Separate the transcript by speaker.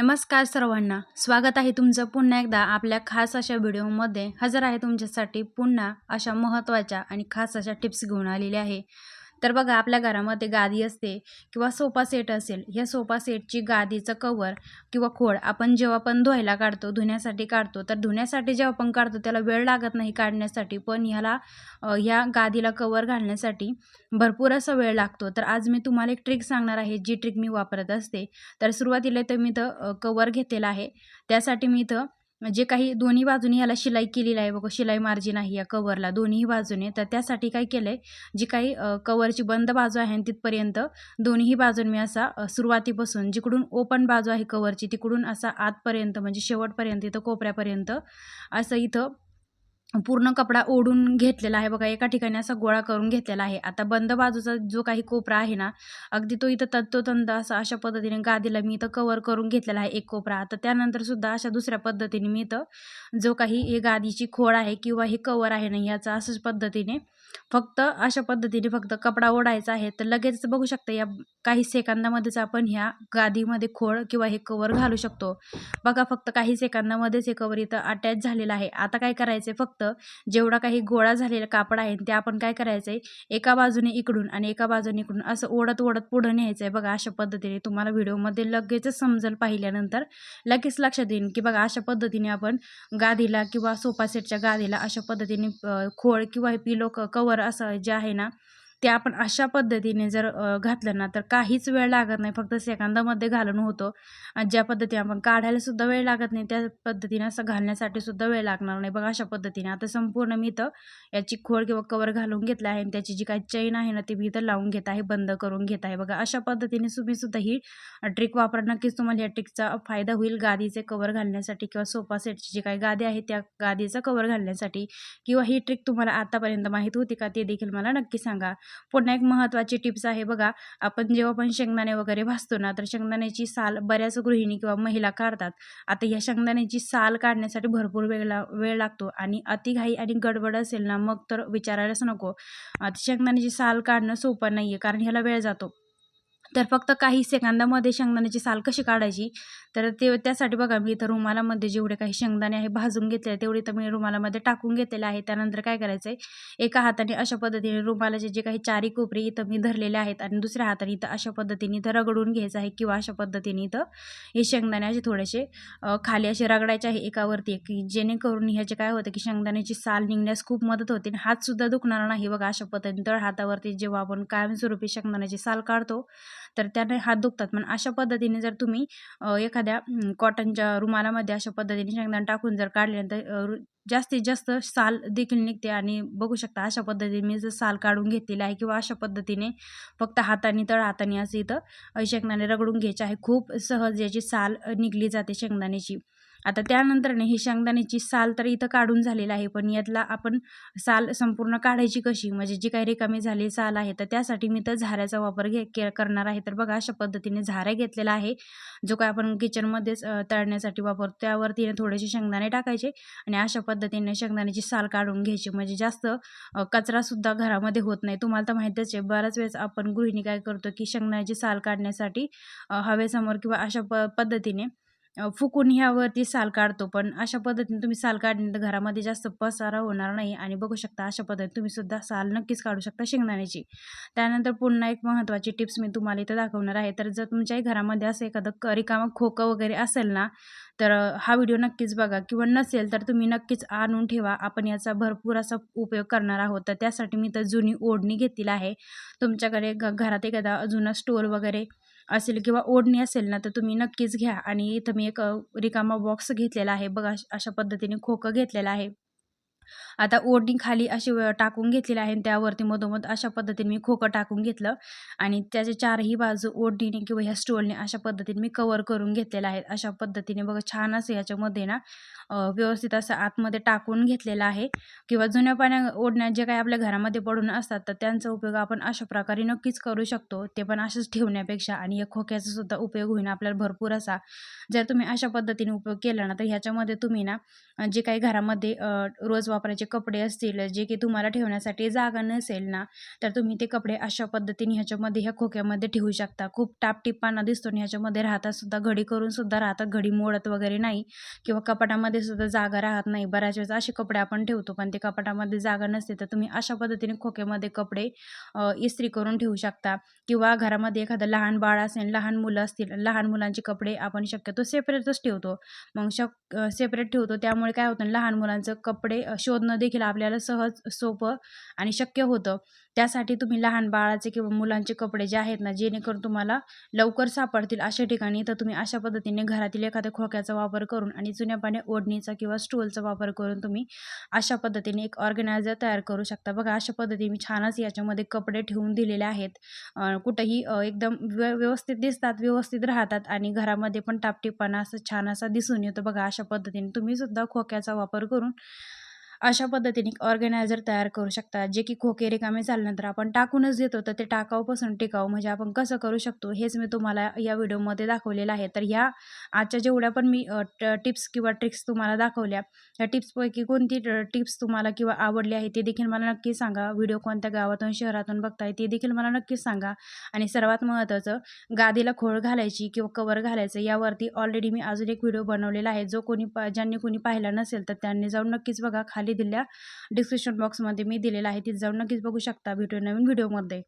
Speaker 1: नमस्कार सर्वांना. स्वागत आहे तुमचं पुन्हा एकदा आपल्या खास अशा व्हिडिओमध्ये. हजर आहे तुमच्यासाठी पुन्हा अशा महत्त्वाच्या आणि खास अशा टिप्स घेऊन आलेल्या आहे. तर बघा आपल्या घरामध्ये गादी असते किंवा सोफा सेट असेल ह्या सोफा सेटची गादीचं कवर किंवा खोड आपण जेव्हा पण धुवायला काढतो धुण्यासाठी काढतो तर धुण्यासाठी जेव्हा आपण काढतो त्याला वेळ लागत नाही काढण्यासाठी. पण ह्याला ह्या गादीला कवर घालण्यासाठी भरपूर असा वेळ लागतो. तर आज मी तुम्हाला एक ट्रिक सांगणार आहे जी ट्रिक मी वापरत असते. तर सुरुवातीला तर मी इथं कवर घेतलेला आहे. त्यासाठी मी इथं जे काही दोन्ही बाजूनी ह्याला शिलाई केलेली आहे बघा शिलाई मार्जिन आहे या कवरला दोन्ही बाजूने. तर त्यासाठी काय केलं आहे जी काही कवरची बंद बाजू आहे तिथपर्यंत दोन्ही बाजून मी असा सुरुवातीपासून जिकडून ओपन बाजू आहे कवरची तिकडून असा आतपर्यंत म्हणजे शेवटपर्यंत इथं कोपऱ्यापर्यंत असं इथं पूर्ण कपडा ओढून घेतलेला आहे बघा एका ठिकाणी असा गोळा करून घेतलेला आहे. आता बंद बाजूचा जो काही कोपरा आहे ना अगदी तो इथं तत्तोतंत असा अशा पद्धतीने गादीला मी इथं कवर करून घेतलेला आहे एक कोपरा. आता त्यानंतर सुद्धा अशा दुसऱ्या पद्धतीने मी इथं जो काही हे गादीची खोड आहे किंवा हे कवर आहे ना याचा असंच पद्धतीने फक्त अशा पद्धतीने फक्त कपडा ओढायचा आहे तर लगेच बघू शकता या काही सेकंदामध्येच आपण ह्या गादीमध्ये खोळ किंवा हे कवर घालू शकतो. बघा फक्त काही सेकंदामध्येच हे कवर इथं अटॅच झालेलं आहे. आता काय करायचं आहे फक्त जेवढा काही गोळा झालेला कापड आहे ते आपण काय करायचं आहे एका बाजूने इकडून आणि एका बाजूने इकडून असं ओढत ओढत पुढं न्यायचं आहे बघा अशा पद्धतीने तुम्हाला व्हिडिओमध्ये लगेचच समजेल पाहिल्यानंतर लगेच लक्षात येईल की बघा अशा पद्धतीने आपण गादीला किंवा सोफा सेटच्या गादीला अशा पद्धतीने खोळ किंवा हे पिलो कवर असं जे आहे ना ते आपण अशा पद्धतीने जर घातलं ना तर काहीच वेळ लागत नाही. फक्त सेकंदामध्ये घालून होतो. आणि ज्या पद्धतीने आपण काढायला सुद्धा वेळ लागत नाही त्या पद्धतीने असं घालण्यासाठी सुद्धा वेळ लागणार नाही. बघा अशा पद्धतीने. आता संपूर्ण मी इथं याची खोड किंवा कवर घालून घेतलं आहे आणि त्याची जी काही चैन आहे ना ती मी इथं लावून घेत आहे बंद करून घेत आहे. बघा अशा पद्धतीने तुम्ही सुद्धा ही ट्रिक वापरा. नक्कीच तुम्हाला या ट्रिकचा फायदा होईल. गादीचे कवर घालण्यासाठी किंवा सोफा सेटची जी काही गादी आहे त्या गादीचा कवर घालण्यासाठी. किंवा ही ट्रिक तुम्हाला आतापर्यंत माहीत होती का ते देखील मला नक्की सांगा. पुन्हा एक महत्त्वाची टिप्स आहे बघा. आपण जेव्हा पण शेंगदाणे वगैरे भाजतो ना तर शेंगदाण्याची साल बऱ्याच गृहिणी किंवा महिला काढतात. आता या शेंगदाण्याची साल काढण्यासाठी भरपूर वेळला वेळ लागतो आणि अतिघाई आणि गडबड असेल ना मग तर विचारायलाच नको. आता शेंगदाण्याची साल काढणं सोपं नाही आहे कारण ह्याला वेळ जातो. तर फक्त काही सेकंदामध्ये शेंगदाण्याची साल कशी काढायची? तर ते त्यासाठी बघा मी इथं रुमालामध्ये जेवढे काही शेंगदाणे आहे भाजून घेतले तेवढे तर मी रुमालामध्ये टाकून घेतलेले आहे. त्यानंतर काय करायचं आहे एका हाताने अशा पद्धतीने रुमालाचे जे काही चारी कोपरे इथं मी धरलेले आहेत आणि दुसऱ्या हाताने इथं अशा पद्धतीने इथं रगडून घ्यायचं आहे किंवा अशा पद्धतीने इथं हे शेंगदाणे असे थोडेसे खाली असे रगडायचे आहे एकावरती. एक की जेणेकरून ह्याचे काय होतं की शेंगदाण्याची साल निघण्यास खूप मदत होते आणि हातसुद्धा दुखणार नाही. बघा अशा पद्धतीने तळ हातावरती जेव्हा आपण कायमस्वरूपी शेंगदाण्याची साल काढतो तर त्याने हात दुखतात. पण अशा पद्धतीने जर तुम्ही एखाद्या कॉटनच्या रुमालामध्ये अशा पद्धतीने शेंगदाणे टाकून जर काढल्यानंतर रु- जास्तीत जास्त साल देखील निघते आणि बघू शकता अशा पद्धतीने मी जर साल काढून घेतलेली आहे किंवा अशा पद्धतीने फक्त हाताने तळ हाताने असं इथं शेंगदाणे रगडून घ्यायचे आहे. खूप सहज याची साल निघली जाते शेंगदाण्याची. आता त्यानंतर ही शेंगदाण्याची साल तर इथं काढून झालेली आहे पण यातला आपण साल संपूर्ण काढायची कशी? म्हणजे जी काही रिकामी झाली साल आहे तर त्यासाठी मी तर झाऱ्याचा वापर घे के करणार आहे. तर बघा अशा पद्धतीने झाऱ्या घेतलेला आहे जो काय आपण किचनमध्येच तळण्यासाठी वापरतो. त्यावरती थोडेसे शेंगदाणे टाकायचे आणि अशा पद्धतीने शेंगदाण्याची साल काढून घ्यायची. म्हणजे जास्त कचरासुद्धा घरामध्ये होत नाही. तुम्हाला तर माहितीच आहे बऱ्याच वेळेस आपण गृहिणी काय करतो की शेंगदाण्याची साल काढण्यासाठी हवेसमोर किंवा अशा प पद्धतीने फुकून ह्यावरती साल काढतो. पण अशा पद्धतीने तुम्ही साल काढल्यानंतर घरामध्ये जास्त पसारा होणार नाही आणि बघू शकता अशा पद्धतीने तुम्ही सुद्धा साल नक्कीच काढू शकता शेंगदाण्याची. त्यानंतर पुन्हा एक महत्त्वाची टिप्स मी तुम्हाला इथं दाखवणार आहे. तर जर तुमच्याही घरामध्ये असं एखादं रिकामं खोकं वगैरे असेल ना तर हा व्हिडिओ नक्कीच बघा. किंवा नसेल तर तुम्ही नक्कीच आणून ठेवा. आपण याचा भरपूर असा उपयोग करणार आहोत. तर त्यासाठी मी तर जुनी ओढणी घेतलेली आहे. तुमच्याकडे घ घरात एखादा जुना स्टोर वगैरे असेल किंवा ओढणी असेल ना तर तुम्ही नक्कीच घ्या. आणि इथं मी एक रिकामा बॉक्स घेतलेला आहे. बघा अशा पद्धतीने खोकं घेतलेलं आहे. आता ओढणी खाली अशी व- टाकून घेतलेली आहे आणि त्यावरती मधोमध अशा पद्धतीने मी खोकं टाकून घेतलं. आणि त्याचे चारही बाजू ओढणीने किंवा ह्या स्टोलने अशा पद्धतीने मी कवर करून घेतलेलं आहे अशा पद्धतीने बघा छान असं याच्यामध्ये ना अ, व्यवस्थित असं आतमध्ये टाकून घेतलेलं आहे. किंवा जुन्या पाण्या ओढण्या जे काही आपल्या घरामध्ये पडून असतात तर त्यांचा उपयोग आपण अशा प्रकारे नक्कीच करू शकतो. ते पण असंच ठेवण्यापेक्षा आणि या खोक्याचा सुद्धा उपयोग होईल आपल्याला भरपूर असा. जर तुम्ही अशा पद्धतीने उपयोग केला ना तर ह्याच्यामध्ये तुम्ही ना अ, जे काही घरामध्ये अ, रोज वापरायचे कपडे असतील जे की तुम्हाला ठेवण्यासाठी जागा नसेल ना तर तुम्ही ते कपडे अशा पद्धतीने ह्याच्यामध्ये ह्या खोक्यामध्ये ठेवू शकता. खूप टापटिपांना दिसतो आणि ह्याच्यामध्ये राहतात सुद्धा घडी करून सुद्धा राहतात घडी मोडत वगैरे नाही किंवा कपाटामध्ये सुद्धा जागा राहत नाही. बऱ्याच वेळेस असे कपडे आपण ठेवतो पण ते कपाटामध्ये जागा नसते तर तुम्ही अशा पद्धतीने खोक्यामध्ये कपडे इस्त्री करून ठेवू शकता. किंवा घरामध्ये एखादं लहान बाळ असेल लहान मुलं असतील लहान मुलांचे कपडे आपण शक्यतो सेपरेटच ठेवतो. मग शक सेपरेट ठेवतो. त्यामुळे काय होतं लहान मुलांचं कपडे शोधणं देखील आपल्याला सहज सोपं आणि शक्य होतं. त्यासाठी तुम्ही लहान बाळाचे किंवा मुलांचे कपडे जे आहेत ना जेणेकरून तुम्हाला लवकर सापडतील अशा ठिकाणी. तर तुम्ही अशा पद्धतीने घरातील एखाद्या खोक्याचा वापर करून आणि जुन्या पाण्या ओढणीचा किंवा स्टूलचा वापर करून तुम्ही अशा पद्धतीने एक ऑर्गनायझर तयार करू शकता. बघा अशा पद्धतीने मी छानच याच्यामध्ये कपडे ठेवून दिलेले आहेत. कुठंही एकदम व्यवस्थित दिसतात व्यवस्थित राहतात आणि घरामध्ये पण टापटीपणा असं छान असा दिसून येतो. बघा अशा पद्धतीने तुम्ही सुद्धा खोक्याचा वापर करून अशा पद्धतीने ऑर्गनायझर तयार करू शकता. जे की खोके रिकामे झाल्यानंतर आपण टाकूनच देतो तर ते टाकाऊपासून टिकाऊ म्हणजे आपण कसं करू शकतो हेच मी तुम्हाला या व्हिडिओमध्ये दाखवलेलं आहे. तर ह्या आजच्या जेवढ्या पण मी टिप्स किंवा ट्रिक्स तुम्हाला दाखवल्या या टिप्सपैकी कोणती टिप्स तुम्हाला किंवा आवडली आहे ते देखील मला नक्की सांगा. व्हिडिओ कोणत्या गावातून शहरातून बघताय ते देखील मला नक्कीच सांगा. आणि सर्वात महत्त्वाचं गादीला खोळ घालायची किंवा कवर घालायचं यावरती ऑलरेडी मी अजून एक व्हिडिओ बनवलेला आहे. जो कोणी ज्यांनी कोणी पाहिला नसेल तर त्यांनी जाऊन नक्कीच बघा. खाली दिलेल्या डिस्क्रिप्शन बॉक्समध्ये मी दिलेला आहे. तिथे जाऊन नक्कीच बघू शकता भेटू नवीन व्हिडिओमध्ये